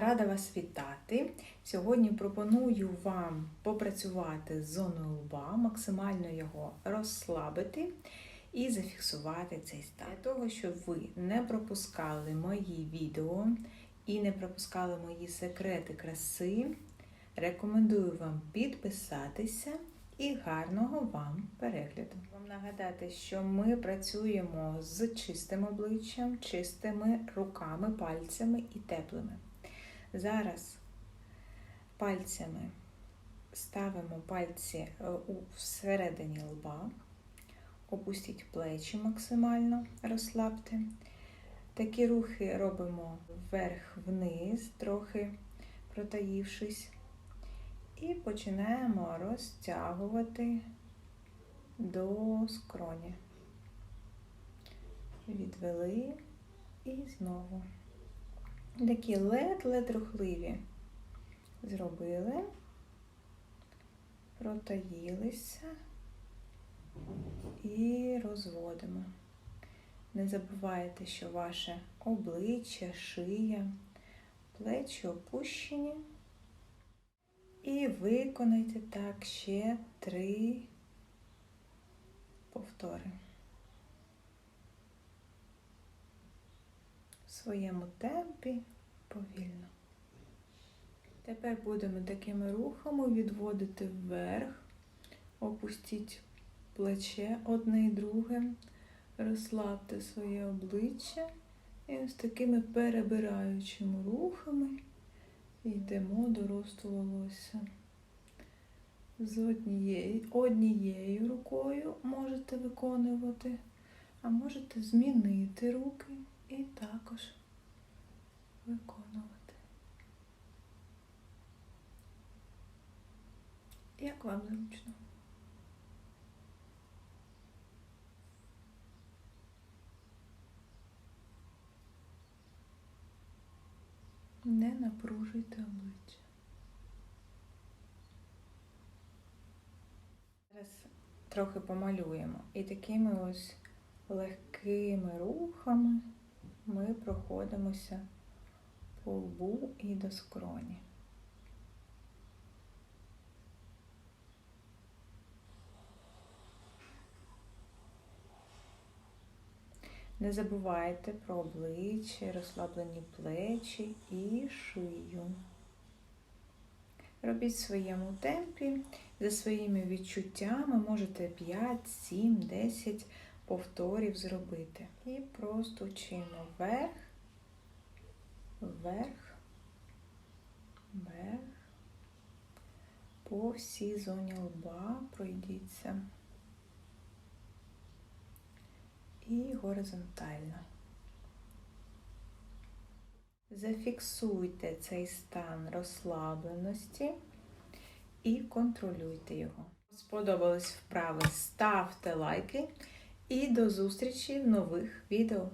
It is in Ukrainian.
Рада вас вітати. Сьогодні пропоную вам попрацювати з зоною лба, максимально його розслабити і зафіксувати цей стан. Для того, щоб ви не пропускали мої відео і не пропускали мої секрети краси, рекомендую вам підписатися і гарного вам перегляду. Вам нагадати, що ми працюємо з чистим обличчям, чистими руками, пальцями і теплими. Зараз пальцями ставимо пальці е, всередині лба, опустіть плечі максимально, розслабте. Такі рухи робимо вверх-вниз, трохи протаївшись. І починаємо розтягувати до скроні. Відвели і знову. Такі лед-лед рухливі. Зробили, протаїлися і розводимо. Не забувайте, що ваше обличчя, шия, плечі опущені. І виконайте так ще три повтори. Своєму темпі повільно. Тепер будемо такими рухами відводити вверх, опустіть плече одне і друге, розслабте своє обличчя і ось такими перебираючими рухами. Йдемо до росту волосся. З однією, однією рукою можете виконувати, а можете змінити руки і також виконувати. Як вам зручно? Не напружуйте обличчя. Зараз трохи помалюємо. І такими ось легкими рухами ми проходимося по лбу і до скроні. Не забувайте про обличчя, розслаблені плечі і шию. Робіть в своєму темпі, за своїми відчуттями можете 5, 7, 10 повторів зробити. І просто чинно вверх, вверх, вверх, по всій зоні лба пройдіться. і горизонтально. Зафіксуйте цей стан розслабленості і контролюйте його. Сподобались вправи, ставте лайки і до зустрічі в нових відео.